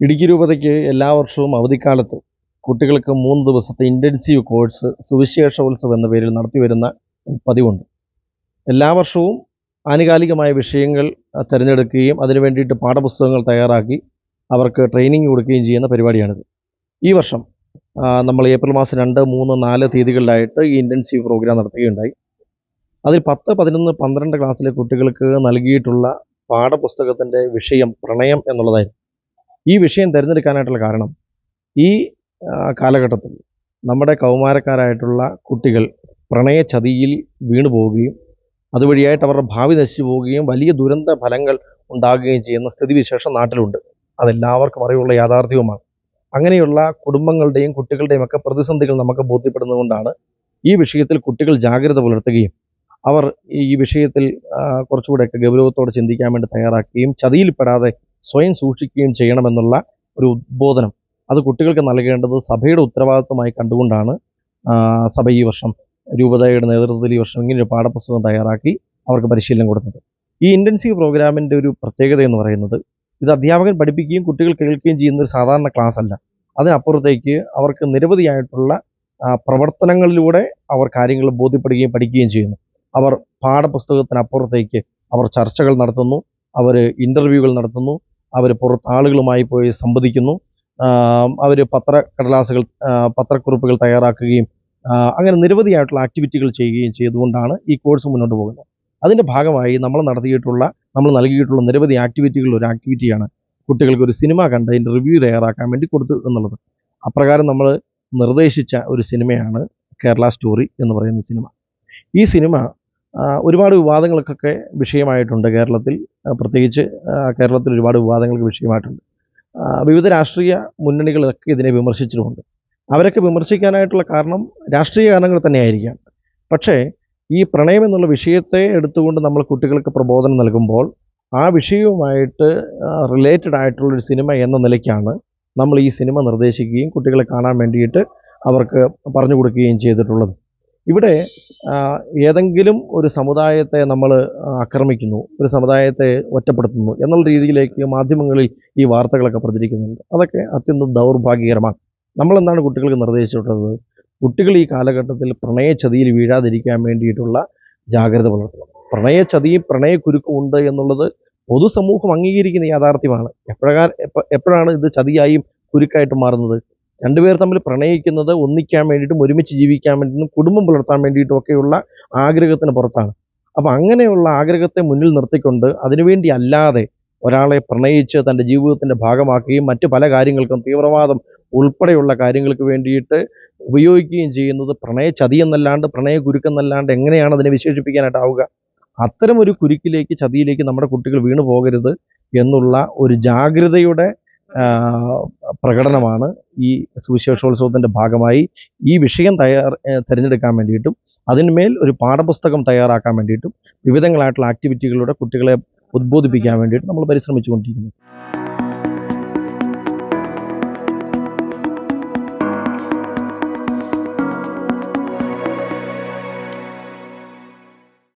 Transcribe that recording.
ഇടുക്കി രൂപതയ്ക്ക് എല്ലാ വർഷവും അവധിക്കാലത്ത് കുട്ടികൾക്ക് മൂന്ന് ദിവസത്തെ ഇന്റൻസീവ് കോഴ്സ് സുവിശേഷ സുവിശേഷോത്സവം എന്ന പേരിൽ നടത്തി വരുന്ന പതിവുണ്ട്. എല്ലാ വർഷവും ആനുകാലികമായ വിഷയങ്ങൾ തിരഞ്ഞെടുക്കുകയും അതിനു വേണ്ടിയിട്ട് പാഠപുസ്തകങ്ങൾ തയ്യാറാക്കി അവർക്ക് ട്രെയിനിങ് കൊടുക്കുകയും ചെയ്യുന്ന പരിപാടിയാണിത്. ഈ വർഷം നമ്മൾ ഏപ്രിൽ മാസം രണ്ട് മൂന്ന് നാല് തീയതികളിലായിട്ട് ഈ ഇന്റൻസീവ് പ്രോഗ്രാം നടത്തുകയുണ്ടായി. അതിൽ പത്ത് പതിനൊന്ന് പന്ത്രണ്ട് ക്ലാസ്സിലെ കുട്ടികൾക്ക് നൽകിയിട്ടുള്ള പാഠപുസ്തകത്തിന്റെ വിഷയം പ്രണയം എന്നുള്ളതായിരുന്നു. ഈ വിഷയം തിരഞ്ഞെടുക്കാനായിട്ടുള്ള കാരണം ഈ കാലഘട്ടത്തിൽ നമ്മുടെ കൗമാരക്കാരായിട്ടുള്ള കുട്ടികൾ പ്രണയചതിയിൽ വീണു പോവുകയും അതുവഴിയായിട്ട് അവരുടെ ഭാവി നശിച്ചു പോവുകയും വലിയ ദുരന്ത ഫലങ്ങൾ ഉണ്ടാകുകയും ചെയ്യുന്ന സ്ഥിതിവിശേഷം നാട്ടിലുണ്ട്. അതെല്ലാവർക്കും അറിവുള്ള യാഥാർത്ഥ്യവുമാണ്. അങ്ങനെയുള്ള കുടുംബങ്ങളുടെയും കുട്ടികളുടെയും ഒക്കെ പ്രതിസന്ധികൾ നമുക്ക് ബോധ്യപ്പെടുന്നതുകൊണ്ടാണ് ഈ വിഷയത്തിൽ കുട്ടികൾ ജാഗ്രത പുലർത്തുകയും അവർ ഈ വിഷയത്തിൽ കുറച്ചുകൂടെയൊക്കെ ഗൗരവത്തോടെ ചിന്തിക്കാൻ വേണ്ടി തയ്യാറാക്കുകയും ചതിയിൽപ്പെടാതെ സ്വയം സൂക്ഷിക്കുകയും ചെയ്യണമെന്നുള്ള ഒരു ഉദ്ബോധനം അത് കുട്ടികൾക്ക് നൽകേണ്ടത് സഭയുടെ ഉത്തരവാദിത്വമായി കണ്ടുകൊണ്ടാണ് സഭ ഈ വർഷം രൂപതയുടെ നേതൃത്വത്തിൽ ഈ വർഷം ഇങ്ങനെ ഒരു പാഠപുസ്തകം തയ്യാറാക്കി അവർക്ക് പരിശീലനം കൊടുത്തത്. ഈ ഇന്റൻസീവ് പ്രോഗ്രാമിന്റെ ഒരു പ്രത്യേകത എന്ന് പറയുന്നത് ഇത് അധ്യാപകൻ പഠിപ്പിക്കുകയും കുട്ടികൾ കേൾക്കുകയും ചെയ്യുന്ന ഒരു സാധാരണ ക്ലാസ് അല്ല അതിനപ്പുറത്തേക്ക് അവർക്ക് നിരവധിയായിട്ടുള്ള പ്രവർത്തനങ്ങളിലൂടെ അവർ കാര്യങ്ങൾ ബോധ്യപ്പെടുകയും പഠിക്കുകയും ചെയ്യുന്നു. അവർ പാഠപുസ്തകത്തിനപ്പുറത്തേക്ക് അവർ ചർച്ചകൾ നടത്തുന്നു അവർ ഇന്റർവ്യൂകൾ നടത്തുന്നു അവർ പുറത്ത് ആളുകളുമായി പോയി സംവദിക്കുന്നു. അവർ പത്ര കടലാസുകൾ പത്രക്കുറിപ്പുകൾ തയ്യാറാക്കുകയും അങ്ങനെ നിരവധിയായിട്ടുള്ള ആക്ടിവിറ്റികൾ ചെയ്യുകയും ചെയ്തുകൊണ്ടാണ് ഈ കോഴ്സ് മുന്നോട്ട് പോകുന്നത്. അതിന്റെ ഭാഗമായി നമ്മൾ നടത്തിയിട്ടുള്ള നമ്മൾ നൽകിയിട്ടുള്ള നിരവധി ആക്ടിവിറ്റികളിൽ ഒരു ആക്ടിവിറ്റിയാണ് കുട്ടികൾക്ക് ഒരു സിനിമ കണ്ട് അതിന്റെ റിവ്യൂ തയ്യാറാക്കാൻ വേണ്ടി കൊടുത്തു എന്നുള്ളത്. അപ്രകാരം നമ്മൾ നിർദ്ദേശിച്ച ഒരു സിനിമയാണ് കേരള സ്റ്റോറി എന്ന് പറയുന്ന സിനിമ. ഈ സിനിമ ഒരുപാട് വിവാദങ്ങൾക്കൊക്കെ വിഷയമായിട്ടുണ്ട് കേരളത്തിൽ. പ്രത്യേകിച്ച് കേരളത്തിൽ ഒരുപാട് വിവാദങ്ങൾക്ക് വിഷയമായിട്ടുണ്ട്. വിവിധ രാഷ്ട്രീയ മുന്നണികളൊക്കെ ഇതിനെ വിമർശിച്ചിട്ടുമുണ്ട് അവരൊക്കെ വിമർശിക്കാനായിട്ടുള്ള കാരണം രാഷ്ട്രീയ കാരണങ്ങൾ തന്നെയായിരിക്കാം. പക്ഷേ ഈ പ്രണയം എന്നുള്ള വിഷയത്തെ എടുത്തുകൊണ്ട് നമ്മൾ കുട്ടികൾക്ക് പ്രബോധനം നൽകുമ്പോൾ ആ വിഷയവുമായിട്ട് റിലേറ്റഡ് ആയിട്ടുള്ളൊരു സിനിമ എന്ന നിലയ്ക്കാണ് നമ്മൾ ഈ സിനിമ നിർദ്ദേശിക്കുകയും കുട്ടികളെ കാണാൻ വേണ്ടിയിട്ട് അവർക്ക് പറഞ്ഞു കൊടുക്കുകയും ചെയ്തിട്ടുള്ളത്. ഇവിടെ ഏതെങ്കിലും ഒരു സമുദായത്തെ നമ്മൾ ആക്രമിക്കുന്നു ഒരു സമുദായത്തെ ഒറ്റപ്പെടുത്തുന്നു എന്നുള്ള രീതിയിലേക്ക് മാധ്യമങ്ങളിൽ ഈ വാർത്തകളൊക്കെ പ്രചരിക്കുന്നുണ്ട്. അതൊക്കെ അത്യന്തം ദൗർഭാഗ്യകരമാണ്. നമ്മളെന്താണ് കുട്ടികൾക്ക് നിർദ്ദേശിച്ചിട്ടുള്ളത്? കുട്ടികൾ ഈ കാലഘട്ടത്തിൽ പ്രണയചതിയിൽ വീഴാതിരിക്കാൻ വേണ്ടിയിട്ടുള്ള ജാഗ്രത പുലർത്തണം. പ്രണയചതിയും പ്രണയക്കുരുക്കും ഉണ്ട് എന്നുള്ളത് പൊതുസമൂഹം അംഗീകരിക്കുന്ന യാഥാർത്ഥ്യമാണ്. എപ്പോഴാ എപ്പോഴാണ് ഇത് ചതിയായും കുരുക്കായിട്ട് മാറുന്നത്? രണ്ടുപേർ തമ്മിൽ പ്രണയിക്കുന്നത് ഒന്നിക്കാൻ വേണ്ടിയിട്ടും ഒരുമിച്ച് ജീവിക്കാൻ വേണ്ടിയിട്ടും കുടുംബം പുലർത്താൻ വേണ്ടിയിട്ടും ഒക്കെയുള്ള ആഗ്രഹത്തിന് പുറത്താണ്. അപ്പം അങ്ങനെയുള്ള ആഗ്രഹത്തെ മുന്നിൽ നിർത്തിക്കൊണ്ട് അതിനുവേണ്ടി അല്ലാതെ ഒരാളെ പ്രണയിച്ച് തന്റെ ജീവിതത്തിന്റെ ഭാഗമാക്കുകയും മറ്റ് പല കാര്യങ്ങൾക്കും തീവ്രവാദം ഉൾപ്പെടെയുള്ള കാര്യങ്ങൾക്ക് വേണ്ടിയിട്ട് ഉപയോഗിക്കുകയും ചെയ്യുന്നത് പ്രണയ ചതി എന്നല്ലാണ്ട് പ്രണയ കുരുക്കെന്നല്ലാണ്ട് എങ്ങനെയാണ് അതിനെ വിശേഷിപ്പിക്കാനായിട്ടാവുക? അത്തരം ഒരു കുരുക്കിലേക്ക് ചതിയിലേക്ക് നമ്മുടെ കുട്ടികൾ വീണു പോകരുത് എന്നുള്ള ഒരു ജാഗ്രതയുടെ പ്രകടനമാണ് ഈ സുവിശേഷോത്സവത്തിന്റെ ഭാഗമായി ഈ വിഷയം തയ്യാർ തിരഞ്ഞെടുക്കാൻ വേണ്ടിയിട്ടും അതിന്മേൽ ഒരു പാഠപുസ്തകം തയ്യാറാക്കാൻ വേണ്ടിയിട്ടും വിവിധങ്ങളായിട്ടുള്ള ആക്ടിവിറ്റികളിലൂടെ കുട്ടികളെ ഉദ്ബോധിപ്പിക്കാൻ വേണ്ടിയിട്ട് നമ്മൾ പരിശ്രമിച്ചുകൊണ്ടിരിക്കുന്നു.